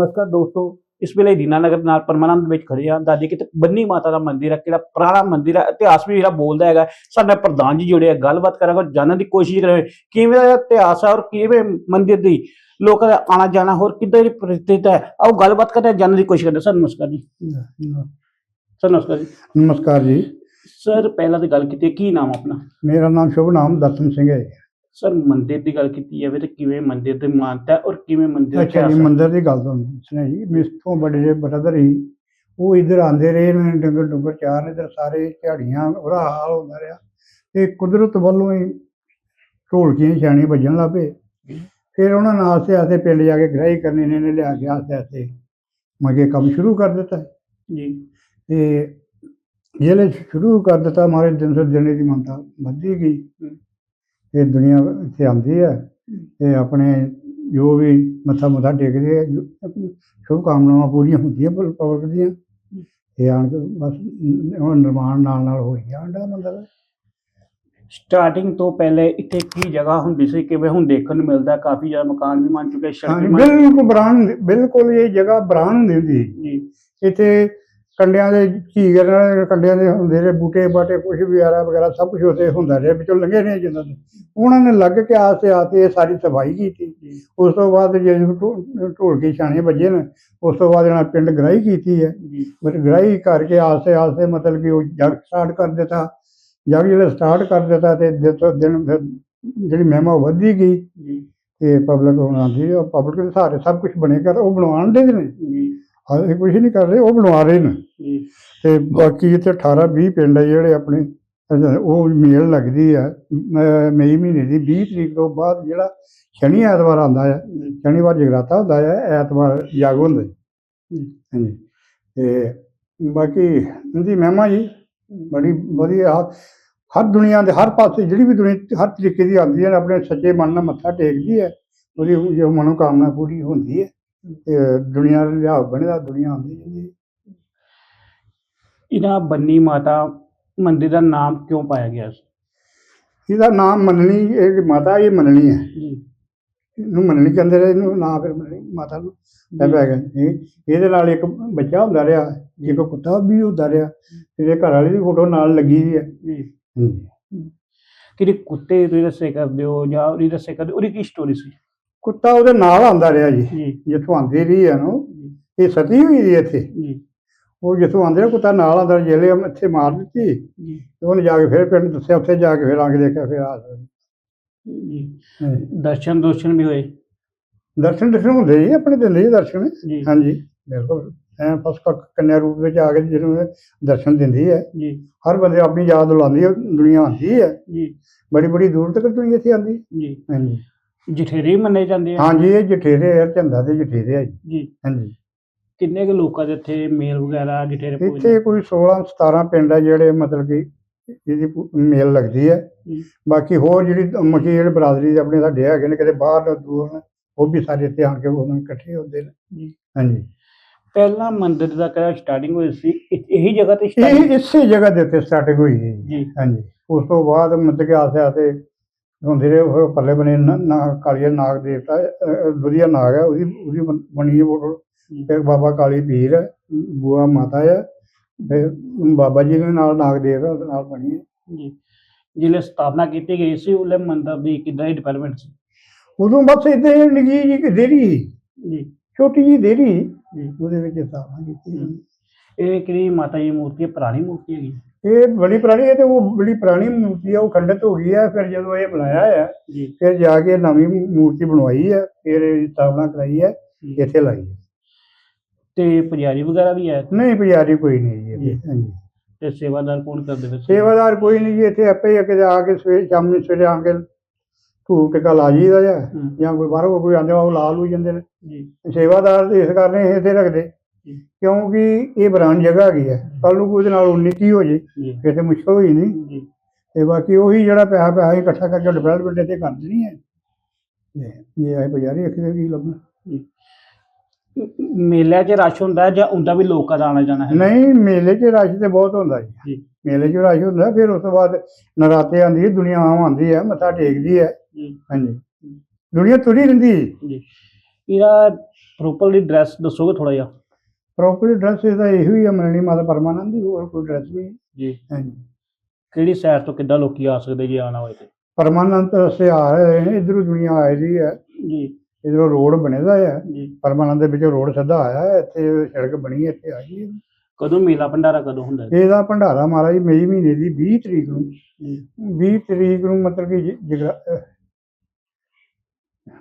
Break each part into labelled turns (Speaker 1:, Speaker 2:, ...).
Speaker 1: ਨਮਸਕਾਰ ਦੋਸਤੋ ਇਸ ਵੇਲੇ ਦੀਨਾਨਗਰ ਨਾਲ ਪਰਮਾਨੰਦ ਵਿੱਚ ਖੜੇ ਆ ਦਾਦੀ ਕਿਤੇ ਬੰਨੀ ਮਾਤਾ ਦਾ ਮੰਦਿਰ ਹੈ ਕਿਹੜਾ ਪੁਰਾਣਾ ਮੰਦਿਰ ਹੈ ਇਤਿਹਾਸ ਵੀ ਜਿਹੜਾ ਬੋਲਦਾ ਹੈਗਾ। ਸਾਡੇ ਪ੍ਰਧਾਨ ਜੀ ਜੁੜੇ ਆ ਗੱਲਬਾਤ ਕਰਾਂਗੇ ਜਾਣਨ ਦੀ ਕੋਸ਼ਿਸ਼ ਕਰਾਂਗੇ ਕਿਵੇਂ ਦਾ ਇਤਿਹਾਸ ਹੈ ਔਰ ਕਿਵੇਂ ਮੰਦਿਰ ਦੀ ਲੋਕਾਂ ਦਾ ਆਣਾ ਜਾਣਾ ਹੋਰ ਕਿੱਦਾਂ ਦੀ ਪ੍ਰਸਥਿਤੀ ਹੈ। ਆਓ ਗੱਲਬਾਤ ਕਰਦੇ ਜਾਣਨ ਦੀ ਕੋਸ਼ਿਸ਼ ਕਰਦੇ। ਸਰ ਨਮਸਕਾਰ ਜੀ। ਸਰ ਨਮਸਕਾਰ ਜੀ।
Speaker 2: ਨਮਸਕਾਰ ਜੀ।
Speaker 1: ਸਰ ਪਹਿਲਾਂ ਤਾਂ ਗੱਲ ਕੀਤੀ ਕੀ ਨਾਮ ਆਪਣਾ?
Speaker 2: ਮੇਰਾ ਨਾਮ ਸ਼ੁਭ ਨਾਮ ਦਰਸ਼ਨ ਸਿੰਘ ਹੈ
Speaker 1: ਸਰ ਮੰਦਿਰ ਦੀ ਗੱਲ ਕੀਤੀ ਜਾਵੇ ਤੇ ਕਿਵੇਂ ਮੰਦਿਰ ਦੀ ਮਾਨਤਾ ਹੈ ਔਰ ਕਿਵੇਂ ਮੰਦਿਰ ਦਾ
Speaker 2: ਅੱਛਾ ਜੀ? ਮੰਦਿਰ ਦੀ ਗੱਲ ਤੁਹਾਨੂੰ ਸੁਣਿਆ ਜੀ। ਮੇਥੋਂ ਬੜੇ ਜਿਹੇ ਬ੍ਰਦਰ ਹੀ ਉਹ ਇੱਧਰ ਆਂਦੇ ਰਹੇ ਨੇ ਡੰਗਰ ਡੰਗਰ ਚਾਰ ਨੇ ਇੱਧਰ ਸਾਰੇ ਝਾੜੀਆਂ ਬੁਰਾ ਹਾਲ ਹੁੰਦਾ ਰਿਹਾ। ਤੇ ਕੁਦਰਤ ਵੱਲੋਂ ਹੀ ਢੋਲਕੀਆਂ ਛਾਣੀਆਂ ਵੱਜਣ ਲੱਗ ਪਏ। ਫਿਰ ਉਹਨਾਂ ਨਾਲ ਆਸਤੇ ਆਸਤੇ ਪਿੰਡ ਜਾ ਕੇ ਗ੍ਰਾਈ ਕਰਨੀ ਨੇ ਨੇ ਲਿਆ ਕੇ ਆਸਤੇ ਆਸਤੇ ਮਗੇ ਕੰਮ ਸ਼ੁਰੂ ਕਰ ਦਿੱਤਾ।
Speaker 1: ਜੀ।
Speaker 2: ਤੇ ਜਿਹੜੇ ਸ਼ੁਰੂ ਕਰ ਦਿੱਤਾ ਮਾਰੇ ਦਿਨ ਸੇ ਦਿਨ ਦੀ ਮੰਨਤਾ ਵੱਧਦੀ ਗਈ। ਤੇ ਦੁਨੀਆ ਇੱਥੇ ਆਉਂਦੀ ਹੈ ਤੇ ਆਪਣੇ ਜੋ ਵੀ ਮੱਥਾ ਮੁੱਥਾ ਟੇਕਦੇ ਆ ਸ਼ੁਭ ਕਾਮਨਾਵਾਂ ਪੂਰੀਆਂ ਹੁੰਦੀਆਂ ਪਬਲਿਕ ਦੀਆਂ ਤੇ ਆਣ ਕੇ ਬਸ ਹੁਣ ਨਿਰਮਾਣ ਨਾਲ ਨਾਲ ਹੋਈ ਜਾਂਦਾ ਮੰਦਰ
Speaker 1: ਸਟਾਰਟਿੰਗ ਤੋਂ ਪਹਿਲੇ ਇੱਥੇ ਕੀ ਜਗ੍ਹਾ ਹੁੰਦੀ ਸੀ ਕਿਵੇਂ ਹੁਣ ਦੇਖਣ ਨੂੰ ਮਿਲਦਾ ਕਾਫੀ ਜ਼ਿਆਦਾ ਮਕਾਨ ਵੀ ਬਣ ਚੁੱਕੇ ਸੜਕ ਵੀ ਬਣ
Speaker 2: ਬਿਲਕੁਲ ਬਰਾਨ ਬਿਲਕੁਲ ਇਹ ਜਗ੍ਹਾ ਬਰਾਨ ਹੁੰਦੀ। ਸੀ। ਇੱਥੇ ਕੰਡਿਆਂ ਦੇ ਝੀਗਰ ਨਾਲ ਕੰਡਿਆਂ ਦੇ ਹੁੰਦੇ ਰਹੇ ਬੂਟੇ ਬਾਟੇ ਕੁਝ ਵੀ ਆਰਾ ਵਗੈਰਾ ਸਭ ਕੁਝ ਉੱਥੇ ਹੁੰਦਾ ਰਿਹਾ ਵਿੱਚੋਂ ਲੰਘੇ ਨਹੀਂ ਜਿੰਨਾਂ ਦੇ। ਉਹਨਾਂ ਨੇ ਲੱਗ ਕੇ ਆਸਤੇ ਆਸਤੇ ਇਹ ਸਾਰੀ ਸਫ਼ਾਈ ਕੀਤੀ।
Speaker 1: ਜੀ।
Speaker 2: ਉਸ ਤੋਂ ਬਾਅਦ ਜਦੋਂ ਢੋ- ਢੋਲਕੀ ਛਾਣੇ ਵੱਜੇ ਨੇ ਉਸ ਤੋਂ ਬਾਅਦ ਇਹਨਾਂ ਪਿੰਡ ਗ੍ਰਾਈ ਕੀਤੀ ਹੈ।
Speaker 1: ਜੀ।
Speaker 2: ਪਰ ਗ੍ਰਾਈ ਕਰਕੇ ਆਸਤੇ ਆਸਤੇ ਮਤਲਬ ਕਿ ਉਹ ਜਗ ਸਟਾਰਟ ਕਰ ਦਿੱਤਾ। ਜਗ ਜਿਹੜਾ ਸਟਾਰਟ ਕਰ ਦਿੱਤਾ ਤੇ ਦਿਨ ਫਿਰ ਜਿਹੜੀ ਮਹਿਮਾ ਵੱਧਦੀ ਗਈ
Speaker 1: ਜੀ।
Speaker 2: ਤੇ ਪਬਲਿਕ ਹੁਣ ਆਉਂਦੀ ਹੈ ਪਬਲਿਕ ਦੇ ਸਾਰੇ ਸਭ ਕੁਝ ਬਣੇ ਕਰ ਉਹ ਬਣਵਾਉਣ ਦੇ ਨੇ
Speaker 1: ਜੀ।
Speaker 2: ਹਾਲੇ ਕੁਝ ਨਹੀਂ ਕਰ ਰਹੇ ਉਹ ਬਣਵਾ ਰਹੇ ਨੇ।
Speaker 1: ਜੀ।
Speaker 2: ਤੇ ਬਾਕੀ ਇੱਥੇ 18 20 ਪਿੰਡ ਆ ਜਿਹੜੇ ਆਪਣੇ ਉਹ ਮੇਲ ਲੱਗਦੀ ਆ। ਮਈ ਮਹੀਨੇ ਦੀ 20 ਤਰੀਕ ਤੋਂ ਬਾਅਦ ਜਿਹੜਾ ਸ਼ਨੀ ਐਤਵਾਰ ਆਉਂਦਾ ਆ ਸ਼ਨੀਵਾਰ ਜਗਰਾਤਾ ਹੁੰਦਾ ਆ ਐਤਵਾਰ ਜਾਗ ਹੁੰਦਾ। ਜੀ। ਹਾਂਜੀ। ਤੇ ਬਾਕੀ ਇਹਦੀ ਮਹਿਮਾ ਜੀ ਬੜੀ ਵਧੀਆ ਹਰ ਦੁਨੀਆ ਦੇ ਹਰ ਪਾਸੇ ਜਿਹੜੀ ਵੀ ਦੁਨੀਆ ਹਰ ਤਰੀਕੇ ਦੀ ਆਉਂਦੀ ਹੈ ਆਪਣੇ ਸੱਚੇ ਮਨ ਨਾਲ ਮੱਥਾ ਟੇਕਦੀ ਹੈ ਉਹਦੀ ਜੋ ਮਨੋਕਾਮਨਾ ਪੂਰੀ ਹੁੰਦੀ ਹੈ ਦੁਨੀਆ ਦਾ ਬਣਦਾ ਦੁਨੀਆ ਆਉਂਦੀ ਜਾਂਦੀ ਹੈ
Speaker 1: ਇਹਦਾ ਬੰਨੀ ਮਾਤਾ ਮੰਦਿਰ ਦਾ ਨਾਮ ਕਿਉਂ ਪਾਇਆ ਗਿਆ ਸੀ?
Speaker 2: ਇਹਦਾ ਨਾਮ ਮੰਨਣੀ ਇਹ ਮਾਤਾ ਇਹ ਮੰਨਣੀ ਹੈ।
Speaker 1: ਜੀ।
Speaker 2: ਇਹਨੂੰ ਮੰਨਣੀ ਕਹਿੰਦੇ ਰਹੇ ਇਹਨੂੰ ਨਾਂ ਫਿਰ ਮੰਨਣੀ ਮਾਤਾ ਨੂੰ ਲੈ ਪੈ ਗਿਆ ਇਹ ਇਹਦੇ ਨਾਲ ਇੱਕ ਬੱਚਾ ਹੁੰਦਾ ਰਿਹਾ ਇੱਕ ਕੁੱਤਾ ਵੀ ਹੁੰਦਾ ਰਿਹਾ ਇਹਦੇ ਘਰ ਵਾਲੀ ਦੀ ਫੋਟੋ ਨਾਲ ਲੱਗੀ ਹੋਈ ਹੈ।
Speaker 1: ਜੀ। ਕਿਹੜੇ ਕੁੱਤੇ ਤੁਸੀਂ ਦੱਸੇ ਕਰਦੇ ਹੋ ਜਾਂ ਉਹਦੀ ਦੱਸੇ ਕਰਦੇ ਹੋ, ਉਹਦੀ ਕੀ ਸਟੋਰੀ ਸੀ?
Speaker 2: ਕੁੱਤਾ ਉਹਦੇ ਨਾਲ ਆਉਂਦਾ ਰਿਹਾ ਜੀ ਜਿੱਥੋਂ ਆਂਦੀ ਰਹੀ ਹੈ ਨੂੰ ਇਹ ਸਤੀ ਹੋਈ ਦੀ ਇੱਥੇ। ਉਹ ਜਿੱਥੋਂ ਆਂਦੇ ਕੁੱਤਾ ਨਾਲ ਆਂਦਾ ਜੇਲੇ ਇੱਥੇ ਮਾਰ ਦਿੱਤੀ। ਤੇ ਉਹਨੇ ਜਾ ਕੇ ਫਿਰ ਪਿੰਡ ਦੱਸਿਆ ਉੱਥੇ ਜਾ ਕੇ ਫਿਰ ਆ ਕੇ ਦੇਖਿਆ ਫਿਰ ਆ।
Speaker 1: ਦਰਸ਼ਨ ਦੋਸ਼ਨ ਵੀ ਹੋਏ?
Speaker 2: ਦਰਸ਼ਨ ਦਰਸ਼ਨ ਹੁੰਦੇ ਜੀ ਆਪਣੇ ਦਿੰਦੇ ਜੀ ਦਰਸ਼ਨ। ਹਾਂਜੀ। ਬਿਲਕੁਲ। ਐ ਫਸ ਕੰਨਿਆ ਰੂਪ ਵਿੱਚ ਆ ਕੇ ਜਿਹਨੂੰ ਦਰਸ਼ਨ ਦਿੰਦੀ ਹੈ।
Speaker 1: ਜੀ।
Speaker 2: ਹਰ ਬੰਦੇ ਆਪਣੀ ਯਾਦ ਲਾਉਂਦੀ ਹੈ ਦੁਨੀਆ ਆਉਂਦੀ ਹੈ।
Speaker 1: ਜੀ।
Speaker 2: ਬੜੀ ਬੜੀ ਦੂਰ ਤੱਕ ਦੁਨੀਆ ਇੱਥੇ ਆਉਂਦੀ।
Speaker 1: ਜੀ।
Speaker 2: ਹਾਂਜੀ।
Speaker 1: ਜਠੇਰੇ ਮੰਨੇ ਜਾਂਦੇ ਆ?
Speaker 2: ਹਾਂਜੀ ਇਹ ਜਠੇਰੇ ਆ ਝੰਡਾ ਤੇ ਜਠੇਰੇ ਆ ਜੀ।
Speaker 1: ਜੀ।
Speaker 2: ਹਾਂਜੀ।
Speaker 1: ਕਿੰਨੇ ਕੁ ਲੋਕਾਂ ਦੇ ਇੱਥੇ ਮੇਲ ਵਗੈਰਾ ਜਠੇਰੇ
Speaker 2: ਇੱਥੇ ਕੋਈ 16 17 ਪਿੰਡ ਆ ਜਿਹੜੇ ਮਤਲਬ ਕਿ ਇਹਦੀ ਪੂ- ਮੇਲ ਲੱਗਦੀ ਹੈ
Speaker 1: ਜੀ।
Speaker 2: ਬਾਕੀ ਹੋਰ ਜਿਹੜੀ ਮਕੀ ਜਿਹੜੇ ਬਰਾਦਰੀ ਦੇ ਆਪਣੇ ਸਾਡੇ ਹੈਗੇ ਨੇ ਕਿਤੇ ਬਾਹਰ ਤੋਂ ਦੂਰ ਨੇ ਉਹ ਵੀ ਸਾਰੇ ਇੱਥੇ ਆਣ ਕੇ ਉਹਨਾਂ ਇਕੱਠੇ ਹੁੰਦੇ ਨੇ।
Speaker 1: ਜੀ।
Speaker 2: ਹਾਂਜੀ।
Speaker 1: ਪਹਿਲਾਂ ਮੰਦਿਰ ਦਾ ਕਿਹੜਾ ਸਟਾਰਟਿੰਗ ਹੋਈ ਸੀ? ਇ- ਇਹੀ ਜਗ੍ਹਾ ਤੇ
Speaker 2: ਇਹ
Speaker 1: ਸਟਾਰਟਿੰਗ
Speaker 2: ਇਸੇ ਜਗ੍ਹਾ ਦੇ ਉੱਤੇ ਸਟਾਰਟਿੰਗ ਹੋਈ ਹੈ ਜੀ।
Speaker 1: ਜੀ।
Speaker 2: ਹਾਂਜੀ। ਉਸ ਤੋਂ ਬਾਅਦ ਮਤਲਬ ਕਿ ਆਸੇ ਆਸੇ ਹੁੰਦੇ ਰਹੇ ਫਿਰ ਪੱਲੇ ਬਣੇ ਨਾ ਨਾ- ਕਾਲੀਆ ਨਾਗ ਦੇਵਤਾ ਅਹ, ਵਧੀਆ ਨਾਗ ਹੈ ਉਹਦੀ ਉਹਦੀ ਬਣ- ਬਣੀ ਹੈ ਫੋਟੋ ਫਿਰ ਬਾਬਾ ਕਾਲੀ ਪੀਰ ਹੈ ਬੂਆ ਮਾਤਾ ਹੈ ਫਿਰ ਬਾਬਾ ਜੀ ਦੇ ਨਾਲ ਨਾਗ ਦੇਵ ਹੈ ਉਹਦੇ ਨਾਲ ਬਣੀ ਹੈ
Speaker 1: ਜੀ। ਜਿਲੇ ਸਥਾਪਨਾ ਕੀਤੀ ਗਈ ਸੀ ਉਹਲੇ ਮੰਦਿਰ ਦੀ ਕਿੱਦਾਂ ਦੀ ਡਿਵੈਲਪਮੈਂਟ ਸੀ?
Speaker 2: ਉਦੋਂ ਬਸ ਇਦਾਂ ਨਿੱਕੀ ਜੀ ਕਿ ਦੇਰੀ ਸੀ,
Speaker 1: ਜੀ।
Speaker 2: ਛੋਟੀ ਜੀ ਦੇਰੀ
Speaker 1: ਜੀ।
Speaker 2: ਉਹਦੇ ਵਿੱਚ ਸਥਾਪਨਾ ਕੀਤੀ।
Speaker 1: ਇਹ ਕਿਹੜੀ ਮਾਤਾ ਜੀ ਦੀ ਮੂਰਤੀ ਹੈ? ਪੁਰਾਣੀ ਮੂਰਤੀ ਹੈਗੀ?
Speaker 2: ਇਹ ਬੜੀ ਪੁਰਾਣੀ ਹੈ ਤੇ ਉਹ ਬੜੀ ਪੁਰਾਣੀ ਮੂਰਤੀ ਹੈ ਉਹ ਖੰਡਿਤ ਹੋ ਗਈ ਹੈ ਫਿਰ ਜਦੋਂ ਇਹ ਬਣਾਇਆ
Speaker 1: ਜੀ।
Speaker 2: ਫਿਰ ਜਾ ਕੇ ਨਵੀਂ ਮੂਰਤੀ ਬਣਵਾਈ ਹੈ ਫਿਰ ਇਹਦੀ ਸਥਾਪਨਾ ਕਰਾਈ
Speaker 1: ਜੀ।
Speaker 2: ਇੱਥੇ ਲਾਈ ਹੈ
Speaker 1: ਤੇ ਪੁਜਾਰੀ ਵਗੈਰਾ ਵੀ ਹੈ
Speaker 2: ਨਹੀਂ ਪੁਜਾਰੀ ਕੋਈ ਨਹੀਂ ਜੀ ਇੱਥੇ,
Speaker 1: ਜੀ।
Speaker 2: ਹਾਂਜੀ।
Speaker 1: ਤੇ ਸੇਵਾਦਾਰ ਕੌਣ ਕਰਦੇ ਫਿਰ?
Speaker 2: ਸੇਵਾਦਾਰ ਕੋਈ ਨਹੀਂ ਜੀ ਇੱਥੇ ਆਪੇ ਹੀ ਆ ਕੇ ਆ ਕੇ ਸਵੇਰ ਸ਼ਾਮੀ ਸਵੇਰੇ ਆ ਕੇ ਧੂਪ ਟਿਕਾ ਲਾ ਜੀਦਾ ਆ
Speaker 1: ਹਮ,
Speaker 2: ਜਾਂ ਕੋਈ ਬਾਹਰੋਂ ਕੋਈ ਆਉਂਦੇ ਉਹ ਲਾ ਲੂ ਜਾਂਦੇ ਨੇ।
Speaker 1: ਜੀ।
Speaker 2: ਸੇਵਾਦਾਰ ਇਸ ਕਰਨੇ ਇੱਥੇ ਰੱਖਦੇ।
Speaker 1: ਜੀ।
Speaker 2: ਕਿਉਂਕਿ ਇਹ ਬਰਾਨ ਜਗ੍ਹਾ ਹੈਗੀ ਹੈ। ਕੱਲ ਨੂੰ ਕੋਈ ਨਾਲ ਉન્નਤੀ ਹੋ ਜੇ ਫਿਰ ਤੇ ਮੁਸ਼ਕਲ ਹੋਈ ਨਹੀਂ। ਤੇ ਬਾਕੀ ਉਹੀ ਜਿਹੜਾ ਪੈਸਾ ਪੈਸਾ ਇਕੱਠਾ ਕਰਕੇ ਡਿਵੈਲਪਮੈਂਟ ਇੱਥੇ ਕਰ ਦੇਣੀ ਹੈ। ਤੇ ਇਹ ਆਏ ਪੁਜਾਰੀ ਰੱਖਦੇ ਕੀ ਲੱਭਣਾ
Speaker 1: ਜੀ। ਮੇਲਿਆਂ 'ਚ ਰਸ਼ ਹੁੰਦਾ ਜਾਂ ਹੁੰਦਾ ਵੀ ਲੋਕਾਂ ਦਾ ਆਣਾ ਜਾਣਾ ਹੈ?
Speaker 2: ਨਹੀਂ ਮੇਲੇ 'ਚ ਰਸ਼ ਤੇ ਬਹੁਤ ਹੁੰਦਾ ਜੀ। ਮੇਲੇ 'ਚ ਰਸ਼ ਹੁੰਦਾ ਫਿਰ ਉਸ ਤੋਂ ਬਾਅਦ ਨਰਾਤੇ ਆਉਂਦੀ ਹੈ ਦੁਨੀਆ ਆਮ ਆਉਂਦੀ ਹੈ ਮੱਥਾ ਟੇਕਦੀ ਹੈ। ਹਾਂਜੀ। ਦੁਨੀਆ ਤੁਰੀ ਰਹਿੰਦੀ।
Speaker 1: ਜੀ। ਇਹਦਾ ਪ੍ਰੋਪਰਲੀ ਐਡਰੈਸ ਦੱਸੋਗੇ ਥੋੜਾ ਜਿਹਾ?
Speaker 2: ਪ੍ਰੋਪਰਟੀ ਐਡਰੈਸ ਇਹਦਾ ਇਹੋ ਹੀ ਆ ਮਿਲਣੀ ਮਾਤਾ ਪਰਮਾਨੰਦ ਦੀ ਹੋਰ ਕੋਈ ਐਡਰੈਸ ਨਹੀਂ
Speaker 1: ਜੀ।
Speaker 2: ਹਾਂਜੀ।
Speaker 1: ਕਿਹੜੀ ਸਾਈਡ ਤੋਂ ਕਿੱਦਾਂ ਲੋਕੀ ਆ ਸਕਦੇ ਜੇ ਆਣਾ ਹੋਏ ਤੇ?
Speaker 2: ਪਰਮਾਨੰਦ ਰਸਤੇ ਆ ਰਹੇ ਨੇ ਇਧਰੋਂ ਦੁਨੀਆ ਆ ਰਹੀ ਹੈ।
Speaker 1: ਜੀ।
Speaker 2: ਇਧਰੋਂ ਰੋਡ ਬਣੇਦਾ ਹੈ।
Speaker 1: ਜੀ।
Speaker 2: ਪਰਮਾਨੰਦ ਦੇ ਵਿੱਚੋਂ ਰੋਡ ਸਿੱਧਾ ਆਇਆ ਇੱਥੇ ਸੜਕ ਬਣੀ ਹੈ, ਇੱਥੇ ਆ ਗਈ ਹੈ।
Speaker 1: ਕਦੋਂ ਮੇਲਾ ਭੰਡਾਰਾ ਕਦੋਂ ਹੁੰਦਾ ਹੈ?
Speaker 2: ਇਹਦਾ ਭੰਡਾਰਾ ਮਹਾਰਾਜ ਮਈ ਮਹੀਨੇ ਦੀ 20 ਤਰੀਕ ਨੂੰ।
Speaker 1: ਜੀ।
Speaker 2: 20 ਤਰੀਕ ਨੂੰ ਮਤਲਬ ਕਿ ਜ- ਜਗਰਾ ਅਹ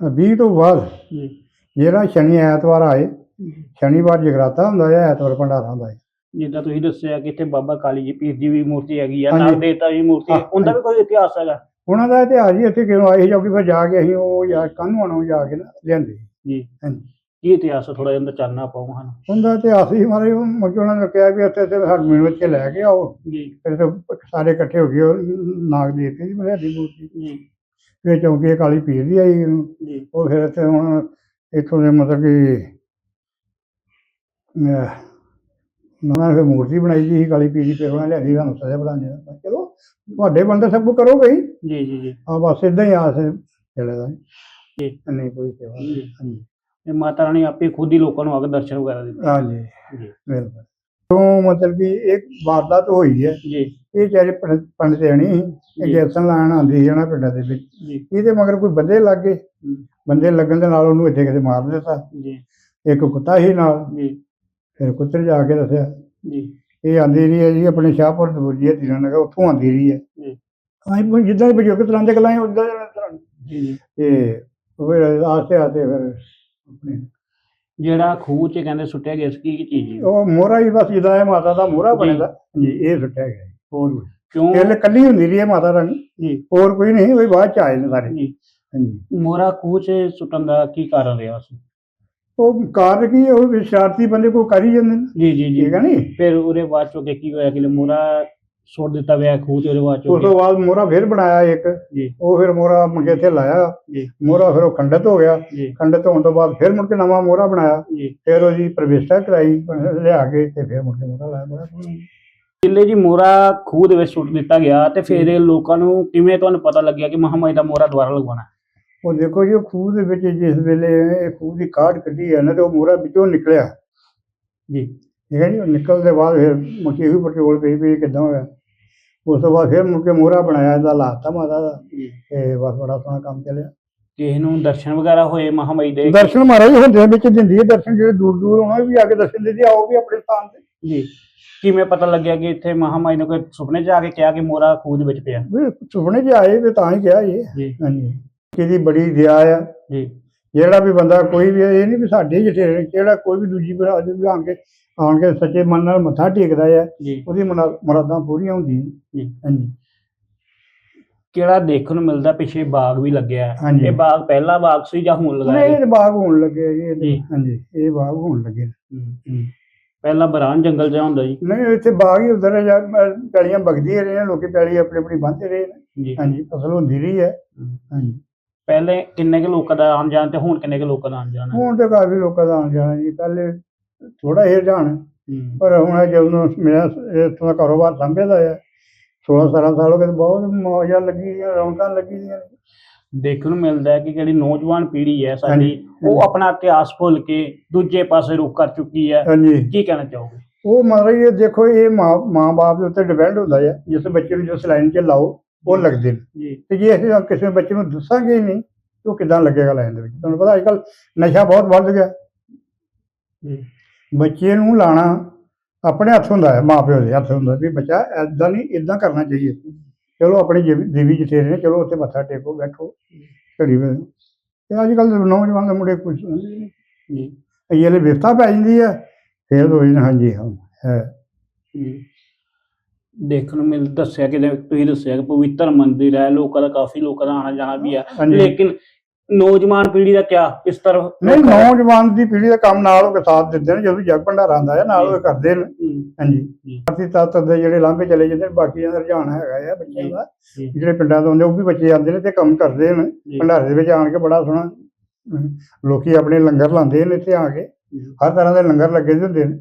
Speaker 2: 20 ਤੋਂ ਬਾਅਦ
Speaker 1: ਜੀ।
Speaker 2: ਜਿਹੜਾ ਸ਼ਨੀ ਐਤਵਾਰ ਆਏ ਸ਼ਨੀਵਾਰ ਜਗਰਾਤਾ ਹੁੰਦਾ ਹੈ ਐਤਵਾਰ ਭੰਡਾਰਾ ਹੁੰਦਾ ਹੈ।
Speaker 1: ਜਿੱਦਾਂ ਤੁਸੀਂ ਦੱਸਿਆ ਕਿ ਇੱਥੇ ਬਾਬਾ ਕਾਲੀ ਜੀ ਪੀਰ ਦੀ ਵੀ ਮੂਰਤੀ ਹੈਗੀ ਆ
Speaker 2: ਹਾਂਜੀ।
Speaker 1: ਨਾਗ ਦੇਵਤਾ ਦੀ ਮੂਰਤੀ ਹੈ।
Speaker 2: ਹਾਂ,
Speaker 1: ਉਹਦਾ ਵੀ ਕੋਈ ਇਤਿਹਾਸ ਹੈਗਾ?
Speaker 2: ਉਹਨਾਂ ਦਾ ਇਤਿਹਾਸ ਜੀ ਇੱਥੇ ਕਿਉਂ ਆਏ ਸੀ ਕਿਉਂਕਿ ਫਿਰ ਜਾ ਕੇ ਅਸੀਂ ਉਹ ਜਾ ਕਾਨੂੰ ਆਣੋਂ ਜਾ ਕੇ ਨਾ ਲਿਆਂਦੇ।
Speaker 1: ਜੀ।
Speaker 2: ਹਾਂਜੀ।
Speaker 1: ਕੀ ਇਤਿਹਾਸ ਥੋੜਾ ਜਿਹਾ ਅੰਦਰ ਚਾਨਣਾ ਪਾਉ ਹਨ
Speaker 2: ਉਹਦਾ ਇਤਿਹਾਸ ਹੀ ਮਾਰੇ ਮੱਕੀ ਉਹਨਾਂ ਨੇ ਕਿਹਾ ਵੀ ਇੱਥੇ ਤੇ ਸਾਡੇ ਮਿਲ ਵਿੱਚ ਲੈ ਕੇ ਆਓ।
Speaker 1: ਜੀ।
Speaker 2: ਫਿਰ ਤੇ ਸਾਰੇ ਇਕੱਠੇ ਹੋ ਗਏ ਉਹ ਨਾਗ ਦੀ ਮਰਿਆਦੀ ਮੂਰਤੀ।
Speaker 1: ਜੀ।
Speaker 2: ਫਿਰ ਚੌਂਕੀ ਕਾਲੀ ਪੀਰ ਦੀ ਆਈ ਉਹਨੂੰ।
Speaker 1: ਜੀ।
Speaker 2: ਉਹ ਫਿਰ ਇੱਥੇ ਹੁਣ ਇੱਥੋਂ ਦੇ ਮਤਲਬ ਕਿ ਉਹਨਾਂ ਨੇ ਮੂਰਤੀ ਬਣਾਈ ਸੀ ਕਾਲੀ ਦੀ ਫਿਰ ਉਹਨਾਂ ਨੇ ਲਿਆਂਦੀ ਸਾਨੂੰ ਸਜ਼ਾ ਬਣਾਉਣੀ ਚਲੋ ਤੁਹਾਡੇ ਬੰਦੇ ਸਭ ਕੁਝ ਕਰੋਗੇ ਹੀ।
Speaker 1: ਜੀ ਜੀ ਜੀ।
Speaker 2: ਆ ਬਸ ਇਦਾਂ ਹੀ ਆਸ ਚਲੇ ਦਾ।
Speaker 1: ਜੀ।
Speaker 2: ਨਹੀਂ ਕੋਈ ਸੇਵਾ ਨਹੀਂ।
Speaker 1: ਜੀ।
Speaker 2: ਹਾਂਜੀ
Speaker 1: ਇਹ ਮਾਤਾ ਰਾਣੀ ਆਪੇ ਖੁਦ ਹੀ ਲੋਕਾਂ ਨੂੰ ਆ ਕੇ ਦਰਸ਼ਨ ਵਗੈਰਾ ਦਿੰਦੀ।
Speaker 2: ਹਾਂਜੀ
Speaker 1: ਜੀ।
Speaker 2: ਬਿਲਕੁਲ। ਤੋਂ ਮਤਲਬ ਕਿ ਇੱਕ ਵਾਰਦਾਤ ਹੋਈ ਹੈ।
Speaker 1: ਜੀ।
Speaker 2: ਇਹ ਚਾਰੇ ਪੰਡਤ ਆਣੀ
Speaker 1: ਜੀ।
Speaker 2: ਇੰਜੈਕਸ਼ਨ ਲਾਣ ਆਉਂਦੀ ਨਾ ਪਿੰਡਾਂ ਦੇ ਵਿੱਚ।
Speaker 1: ਜੀ।
Speaker 2: ਇਹਦੇ ਮਗਰ ਕੋਈ ਬੰਦੇ ਲੱਗ ਗਏ। ਬੰਦੇ ਲੱਗਣ ਦੇ ਨਾਲ ਉਹਨੂੰ ਇੱਥੇ ਕਿਤੇ ਮਾਰ ਦਿੱਤਾ।
Speaker 1: ਜੀ।
Speaker 2: ਇੱਕ ਕੁੱਤਾ ਸੀ ਨਾਲ।
Speaker 1: ਜੀ।
Speaker 2: ਫਿਰ ਕੁੱਤੇ ਜਾ ਕੇ ਦੱਸਿਆ
Speaker 1: ਜੀ।
Speaker 2: ਇਹ ਆਂਦੀ ਰਹੀ ਹੈ ਜੀ ਆਪਣੇ ਸ਼ਾਹਪੁਰ ਦਬੂਜੀ ਹੈ ਤੀਰਾਂ ਨਗਰ ਉੱਥੋਂ ਆਂਦੀ ਰਹੀ ਹੈ।
Speaker 1: ਜੀ।
Speaker 2: ਆਈ ਜਿੱਦਾਂ ਦੇ ਬਜ਼ੁਰਗ ਤਰ੍ਹਾਂ ਦੇ ਗੱਲਾਂ ਸੀ ਉਦਾਂ
Speaker 1: ਜੀ ਜੀ।
Speaker 2: ਤੇ ਉਹ ਫਿਰ ਆਸਤੇ ਆਸਤੇ ਫਿਰ ਆਪਣੇ
Speaker 1: ਜਿਹੜਾ ਖੂਹ 'ਚ ਕਹਿੰਦੇ ਸੁੱਟਿਆ ਗਿਆ ਸੀ ਕੀ ਕੀ ਚੀਜ਼ ਜੀ
Speaker 2: ਉਹ ਮੋਹਰਾ ਹੀ ਬਸ ਜਿੱਦਾਂ ਇਹ ਮਾਤਾ ਦਾ ਮੋਹਰਾ। ਬਣੇਦਾ ਜੀ ਇਹ ਸੁੱਟਿਆ ਗਿਆ। ਹੋਰ
Speaker 1: ਕਿਉਂ?
Speaker 2: ਪਹਿਲੇ ਕੱਲੀ ਹੁੰਦੀ ਰਹੀ ਹੈ ਮਾਤਾ ਰਾਣੀ।
Speaker 1: ਜੀ।
Speaker 2: ਹੋਰ ਕੋਈ ਨਹੀਂ ਉਹ ਬਾਅਦ ਚ ਆਏ ਨੇ ਸਾਰੇ।
Speaker 1: ਜੀ।
Speaker 2: ਹਾਂਜੀ।
Speaker 1: ਮੋਰਾ ਖੂਹ 'ਚ ਸੁੱਟਣ ਦਾ ਕੀ ਕਾਰਨ ਰਿਹਾ ਸੀ?
Speaker 2: ਉਹ ਕਾਰਨ ਕੀ ਹੈ, ਉਹ ਸ਼ਰਾਰਤੀ ਬੰਦੇ ਕੋ ਕਰੀ ਜਾਂਦੇ ਨੇ।
Speaker 1: ਜੀ ਜੀ ਜੀ।
Speaker 2: ਠੀਕ ਹੈ ਨਹੀਂ
Speaker 1: ਫਿਰ ਉਹਦੇ ਬਾਅਦ ਚੋਂ ਅੱਗੇ ਕੀ ਹੋਇਆ ਕਿ ਮੋਰਾ ਸੁੱਟ ਦਿੱਤਾ ਗਿਆ ਖੂਹ 'ਚ ਉਹਦੇ ਬਾਅਦ ਚੋਂ
Speaker 2: ਉਸ ਤੋਂ ਬਾਅਦ ਮੋਹਰਾ ਫਿਰ ਬਣਾਇਆ ਇੱਕ।
Speaker 1: ਜੀ।
Speaker 2: ਉਹ ਫਿਰ ਮੋਹਰਾ ਮੁੰਡੇ ਤੇ ਲਾਇਆ।
Speaker 1: ਜੀ।
Speaker 2: ਮੋਹਰਾ ਫਿਰ ਉਹ ਖੰਡਿਤ ਹੋ ਗਿਆ।
Speaker 1: ਜੀ।
Speaker 2: ਖੰਡਿਤ ਹੋਣ ਤੋਂ ਬਾਅਦ ਫਿਰ ਮੁੜ ਕੇ ਨਵਾਂ ਮੋਹਰਾ ਬਣਾਇਆ।
Speaker 1: ਜੀ।
Speaker 2: ਫਿਰ ਉਹਦੀ ਪ੍ਰਵੇਸ਼ਤਾ ਕਰਾਈ ਲਿਆ ਕੇ ਤੇ ਫਿਰ ਮੁੜ ਕੇ ਮੋਹਰਾ ਲਾਇਆ ਬੜਾ ਸੋਹਣਾ।
Speaker 1: ਜਿੱਲੇ ਜੀ ਮੋਰਾ ਖੂਹ ਦੇ ਵਿੱਚ ਸੁੱਟ ਦਿੱਤਾ ਗਿਆ ਤੇ ਫਿਰ ਇਹ ਲੋਕਾਂ ਨੂੰ ਕਿਵੇਂ ਤੁਹਾਨੂੰ ਪਤਾ ਲੱਗਿਆ ਕਿ ਮਹਾਮਾਈ ਦਾ ਮੋਰਾ ਦੁਬਾਰਾ ਲਗਵਾਉਣਾ? ਹੈ?
Speaker 2: ਉਹ ਦੇਖੋ ਜੀ ਖੂਹ ਦੇ ਵਿੱਚ ਜਿਸ ਵੇਲੇ ਇਹ ਖੂਹ ਦੀ ਕਾਢ ਕੱਢੀ ਹੈ ਨਾ ਤੇ ਉਹ ਮੋਹਰਾ ਵਿੱਚੋਂ ਨਿਕਲਿਆ।
Speaker 1: ਜੀ।
Speaker 2: ਠੀਕ ਹੈ ਜੀ ਉਹ ਨਿਕਲਣ ਦੇ ਬਾਅਦ ਫਿਰ ਮੁਕੀ ਵੀ ਪਟਰੋਲ ਪਈ ਵੀ ਕਿਦਾਂ ਹੋਇਆ। ਉਸ ਤੋਂ ਬਾਅਦ ਫਿਰ ਮੁੜ ਕੇ ਮੋਹਰਾ ਬਣਾਇਆ ਇਹਦਾ ਲਾਤਾ ਮਾਤਾ ਦਾ ਤੇ ਬਸ ਬੜਾ ਸੋਹਣਾ ਕੰਮ ਚੱਲਿਆ।
Speaker 1: ਕਿਸੇ ਨੂੰ ਦਰਸ਼ਨ ਵਗੈਰਾ ਹੋਏ ਮਹਾਮਾਈ ਦੇ?
Speaker 2: ਦਰਸ਼ਨ ਮਹਾਰਾਜ ਹੁੰਦੇ ਵਿੱਚ ਦਿੰਦੀ ਹੈ ਦਰਸ਼ਨ ਜਿਹੜੇ ਦੂਰ ਦੂਰ ਹੋਣਾ ਵੀ ਆ ਕੇ ਦਰਸ਼ਨ ਦਿੰਦੀ ਆਓ ਵੀ ਆਪਣੇ ਸਥਾਨ ਤੇ।
Speaker 1: ਜੀ। ਕਿਵੇਂ ਪਤਾ ਲੱਗਿਆ ਕਿ ਇੱਥੇ ਮਹਾਮਾਈ ਨੇ ਕੋਈ ਸੁਪਨੇ 'ਚ ਆ ਕੇ ਕਿਹਾ ਕਿ ਮੋਰਾ ਦੇ ਵਿੱਚ ਪਿਆ?
Speaker 2: ਸੁਪਨੇ 'ਚ ਆਏ ਵੀ ਤਾਂ ਹੀ ਕਿਹਾ ਇਹ। ਹਾਂਜੀ। ਕਿਹਦੀ ਬੜੀ ਦਇਆ ਆ
Speaker 1: ਜੀ
Speaker 2: ਜਿਹੜਾ ਵੀ ਬੰਦਾ ਕੋਈ ਵੀ ਇਹ ਨਹੀਂ ਵੀ ਸਾਡੇ ਜਿਹੇ ਜਿਹੜਾ ਕੋਈ ਵੀ ਦੂਜੀ ਬਰਾਦਰੀ ਵੀ ਆਣ ਕੇ ਆਣ ਕੇ ਸੱਚੇ ਮਨ ਨਾਲ ਮੱਥਾ ਟੇਕਦਾ ਆ
Speaker 1: ਜੀ
Speaker 2: ਉਹਦੀ ਮੁਰਾ- ਮੁਰਾਦਾਂ ਪੂਰੀਆਂ ਹੁੰਦੀਆਂ
Speaker 1: ਜੀ
Speaker 2: ਹਾਂਜੀ
Speaker 1: ਕਿਹੜਾ ਦੇਖਣ ਨੂੰ ਮਿਲਦਾ ਪਿੱਛੇ ਬਾਗ ਵੀ ਲੱਗਿਆ ਹੈ।
Speaker 2: ਹਾਂਜੀ।
Speaker 1: ਇਹ ਬਾਗ ਪਹਿਲਾ ਬਾਗ ਸੀ ਜਾਂ ਹੁਣ ਲਗਾਇਆ
Speaker 2: ਨਹੀਂ
Speaker 1: ਗਿਆ?
Speaker 2: ਇਹ ਬਾਗ ਹੋਣ ਲੱਗੇ ਆ ਜੀ ਇਹਦੇ।
Speaker 1: ਜੀ।
Speaker 2: ਹਾਂਜੀ ਇਹ ਬਾਗ ਹੋਣ ਲੱਗੇ ਨੇ।
Speaker 1: ਹੂੰ। ਪਹਿਲਾਂ ਬਰਾਨ ਜੰਗਲ ਜਿਹਾ ਹੁੰਦਾ ਜੀ
Speaker 2: ਨਹੀਂ ਇੱਥੇ ਬਾਗ ਹੀ ਉਧਰ ਜਾਂ ਪੈਲੀਆਂ ਵਗਦੀਆਂ ਰਹੀਆਂ ਲੋਕੀ ਪੈਲੀ ਆਪਣੀ ਆਪਣੀ ਬੰਨ੍ਹਦੇ ਰਹੇ ਨੇ
Speaker 1: ਜੀ
Speaker 2: ਹਾਂਜੀ ਫਸਲ ਹੁੰਦੀ ਰਹੀ ਹੈ ਹਾਂਜੀ
Speaker 1: ਪਹਿਲੇ ਕਿੰਨੇ ਕੁ ਲੋਕਾਂ ਦਾ ਆਉਣ ਜਾਣ ਤੇ ਹੁਣ ਕਿੰਨੇ ਕੁ ਲੋਕਾਂ ਦਾ ਆਉਣ ਜਾਣ? ਹੈ
Speaker 2: ਹੁਣ ਤੇ ਕਾਫੀ ਲੋਕਾਂ ਦਾ ਆਉਣ ਜਾਣਾ ਜੀ। ਪਹਿਲੇ ਥੋੜਾ ਇਹ ਜਾਣ।
Speaker 1: ਹੂੰ।
Speaker 2: ਪਰ ਹੁਣ ਜਦੋਂ ਮੇਰਾ ਇੱਥੋਂ ਦਾ ਕਾਰੋਬਾਰ ਸੰਭੇਦਾ ਹੈ 16 17 ਸਾਲ ਹੋ ਗਏ ਤੇ ਬਹੁਤ ਮੌਜਾਂ ਲੱਗੀ ਰੌਣਕਾਂ ਲੱਗੀ ਦੀਆਂ
Speaker 1: ਦੇਖਣ ਨੂੰ ਮਿਲਦਾ ਹੈ ਕਿ ਜਿਹੜੀ ਨੌਜਵਾਨ ਪੀੜ੍ਹੀ ਹੈ ਸਾਡੀ
Speaker 2: ਹਾਂਜੀ,
Speaker 1: ਉਹ
Speaker 2: ਹਾਂਜੀ।
Speaker 1: ਆਪਣਾ ਇਤਿਹਾਸ ਭੁੱਲ ਕੇ ਦੂਜੇ ਪਾਸੇ ਰੁਖ ਕਰ ਚੁੱਕੀ ਹੈ।
Speaker 2: ਹਾਂਜੀ।
Speaker 1: ਕੀ ਕਹਿਣਾ ਚਾਹੋਗੇ?
Speaker 2: ਉਹ ਮਹਾਰਾਜ ਇਹ ਦੇਖੋ ਇਹ ਮਾਂ ਮਾਂ ਬਾਪ ਦੇ ਉੱਤੇ ਡਿਪੈਂਡ ਹੁੰਦਾ ਹੈ ਜਿਸ ਬੱਚੇ ਨੂੰ ਜਿਸ ਲਾਈਨ 'ਚ ਲਾਓ ਉਹ ਲੱਗਦੇ ਨੇ। ਤੇ ਜੇ ਅਸੀਂ ਕਿਸੇ ਬੱਚੇ ਨੂੰ ਦੱਸਾਂਗੇ ਹੀ ਨਹੀਂ ਤਾਂ ਉਹ ਕਿਦਾਂ ਲੱਗੇਗਾ ਲਾਈਨ ਦੇ ਵਿੱਚ? ਤੁਹਾਨੂੰ ਪਤਾ ਅੱਜ ਕੱਲ ਨਸ਼ਾ ਬਹੁਤ ਵੱਧ ਗਿਆ। ਬੱਚੇ ਨੂੰ ਲਾਣਾ ਆਪਣੇ ਹੱਥ ਹੁੰਦਾ ਹੈ ਮਾਂ ਪਿਓ ਦੇ ਹੱਥ ਹੁੰਦਾ ਵੀ ਬੱਚਾ ਐਦਾਂ ਨਹੀਂ ਇਦਾਂ ਕਰਨਾ ਚਾਹੀਏ। ਚਲੋ ਆਪਣੀ ਦੇਵੀ ਜਠੇਰੇ ਨੇ ਚਲੋ ਉੱਥੇ ਮੱਥਾ ਟੇਕੋ ਬੈਠੋ ਘੜੀ ਵੇ ਤੇ ਅੱਜ ਕੱਲ ਨੌਜਵਾਨ ਦੇ ਮੁੰਡੇ ਕੁਝ ਨਹੀਂ
Speaker 1: ਜੀ।
Speaker 2: ਇਹ ਜਿਹੜੇ ਵਿਫਤਾ ਪੈ ਜਾਂਦੀ ਹੈ ਫੇਰ ਹੋ ਜਾਂਦਾ ਹਾਂਜੀ ਹਾਂ ਹੈ।
Speaker 1: ਜੀ। ਦੇਖਣ ਨੂੰ ਮਿਲ ਦੱਸਿਆ ਕਿ ਜਿਵੇਂ ਤੁਸੀਂ ਦੱਸਿਆ ਕਿ ਪਵਿੱਤਰ ਮੰਦਿਰ ਹੈ ਲੋਕਾਂ ਦਾ ਕਾਫੀ ਲੋਕਾਂ ਦਾ ਆਣਾ ਜਾਣਾ ਵੀ ਹੈ
Speaker 2: ਹਾਂਜੀ।
Speaker 1: ਲੇਕਿਨ ਨੌਜਵਾਨ ਪੀੜ੍ਹੀ ਦਾ ਕਿਆ ਇਸ ਤਰ੍ਹਾਂ
Speaker 2: ਨਹੀਂ ਨੌਜਵਾਨ ਦੀ ਪੀੜ੍ਹੀ ਦਾ ਕੰਮ ਨਾਲ ਹੋ ਕੇ ਸਾਥ ਦਿੰਦੇ ਨੇ ਜਦੋਂ ਜਗ ਭੰਡਾਰਾ ਆਉਂਦਾ ਹੈ ਨਾਲ ਉਹ ਕਰਦੇ ਨੇ। ਹਾਂਜੀ।
Speaker 1: ਜੀ।
Speaker 2: ਅਸੀਂ ਤੱਤ ਦੇ ਜਿਹੜੇ ਲਾਂਭੇ ਚਲੇ ਜਾਂਦੇ ਨੇ ਬਾਕੀਆਂ ਦਾ ਰੁਝਾਨ ਹੈਗਾ ਆ ਬੱਚਿਆਂ ਦਾ।
Speaker 1: ਜੀ।
Speaker 2: ਜਿਹੜੇ ਪਿੰਡਾਂ ਤੋਂ ਆਉਂਦੇ ਉਹ ਵੀ ਬੱਚੇ ਆਉਂਦੇ ਨੇ ਤੇ ਕੰਮ ਕਰਦੇ ਨੇ।
Speaker 1: ਜੀ,
Speaker 2: ਭੰਡਾਰੇ ਦੇ ਵਿੱਚ ਆਣ ਕੇ ਬੜਾ ਸੋਹਣਾ ਅਮ, ਲੋਕੀ ਆਪਣੇ ਲੰਗਰ ਲਾਉਂਦੇ ਨੇ ਇੱਥੇ ਆ ਕੇ। ਹਰ ਤਰ੍ਹਾਂ ਦੇ ਲੰਗਰ ਲੱਗੇ ਦੇ ਹੁੰਦੇ ਨੇ।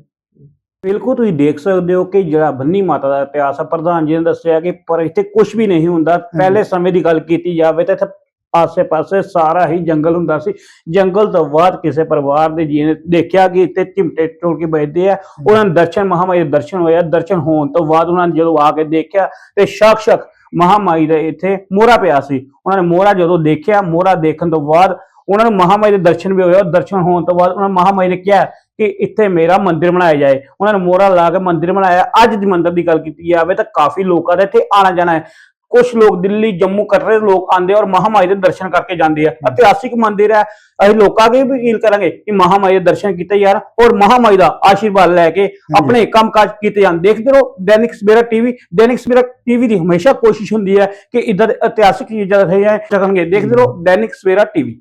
Speaker 1: ਬਿਲਕੁਲ ਤੁਸੀਂ ਦੇਖ ਸਕਦੇ ਹੋ ਕਿ ਜਿਹੜਾ ਬੰਨੀ ਮਾਤਾ ਦਾ ਇਤਿਹਾਸ ਹੈ ਪ੍ਰਧਾਨ ਜੀ ਨੇ ਦੱਸਿਆ ਕਿ ਪਰ ਇੱਥੇ ਕੁਝ ਵੀ ਨਹੀਂ ਹੁੰਦਾ। ਪਹਿਲੇ ਸਮੇਂ ਦੀ ਗੱਲ ਕੀਤੀ ਜਾਵੇ ਤਾਂ ਇੱਥੇ ਆਸੇ-ਪਾਸੇ ਸਾਰਾ ਹੀ ਜੰਗਲ ਹੁੰਦਾ ਸੀ। ਜੰਗਲ ਤੋਂ ਬਾਅਦ ਕਿਸੇ ਪਰਿਵਾਰ ਦੇ ਜੀ ਨੇ ਦੇਖਿਆ ਕਿ ਇੱਥੇ ਚਿਮਟੇ ਟੁੱਟ ਕੇ ਬੈਠਦੇ ਆ ਉਹਨਾਂ ਨੂੰ ਦਰਸ਼ਨ ਮਹਾਮਾਈ ਦੇ ਦਰਸ਼ਨ ਹੋਇਆ ਦਰਸ਼ਨ ਹੋਣ ਤੋਂ ਬਾਅਦ ਉਹਨਾਂ ਨੇ ਜਦੋਂ ਆ ਕੇ ਦੇਖਿਆ ਤੇ ਸ਼ੱਕ ਸ਼ੱਕ ਮਹਾਮਾਈ ਦੇ ਇੱਥੇ ਮੋਹਰਾ ਪਿਆ ਸੀ। ਉਹਨਾਂ ਨੇ ਮੋਹਰਾ ਜਦੋਂ ਦੇਖਿਆ ਮੋਹਰਾ ਦੇਖਣ ਤੋਂ ਬਾਅਦ ਉਹਨਾਂ ਨੂੰ ਮਹਾਮਾਈ ਦੇ ਦਰਸ਼ਨ ਵੀ ਹੋਏ। ਔਰ ਦਰਸ਼ਨ ਹੋਣ ਤੋਂ ਬਾਅਦ ਉਹਨਾਂ ਮਹਾਮਾਈ ਨੇ ਕਿਹਾ ਕਿ ਇੱਥੇ ਮੇਰਾ ਮੰਦਿਰ ਬਣਾਇਆ ਜਾਏ। ਉਹਨਾਂ ਨੇ ਮੋਹਰਾ ਲਾ ਕੇ ਮੰਦਿਰ ਬਣਾਇਆ। ਅੱਜ ਦੀ ਮੰਦਿਰ ਦੀ ਗੱਲ ਕੀਤੀ ਜਾਵੇ ਤਾਂ ਕਾਫੀ ਲੋਕਾਂ ਦਾ ਇੱਥੇ ਆਣਾ ਜਾਣਾ ਹੈ। ਕੁਝ ਲੋਕ ਦਿੱਲੀ ਜੰਮੂ ਕਟਰੇ ਲੋਕ ਆਉਂਦੇ ਆ ਔਰ ਮਹਾਮਾਈ ਦੇ ਦਰਸ਼ਨ ਕਰਕੇ ਜਾਂਦੇ ਆ। ਇਤਿਹਾਸਿਕ ਮੰਦਿਰ ਹੈ। ਅਸੀਂ ਲੋਕਾਂ ਅੱਗੇ ਵੀ ਅਪੀਲ ਕਰਾਂਗੇ ਕਿ ਮਹਾਮਾਈ ਦੇ ਦਰਸ਼ਨ ਕੀਤੇ ਯਾਰ ਔਰ ਮਹਾਮਾਈ ਦਾ ਆਸ਼ੀਰਵਾਦ ਲੈ ਕੇ ਆਪਣੇ ਕੰਮਕਾਜ ਕੀਤੇ ਜਾਣ। ਦੇਖਦੇ ਰਹੋ ਦੈਨਿਕ ਸਵੇਰਾ ਟੀਵੀ। ਦੈਨਿਕ ਸਵੇਰਾ ਟੀਵੀ ਦੀ ਹਮੇਸ਼ਾ ਕੋਸ਼ਿਸ਼ ਹੁੰਦੀ ਹੈ ਕਿ ਇਦਾਂ ਇਤਿਹਾਸਿਕ ਚੀਜ਼ਾਂ ਹੈ ਚੱਕਣਗੇ ਦੇਖਦੇ ਰਹੋ ਦੈਨਿਕ ਸਵੇਰਾ ਟੀਵੀ।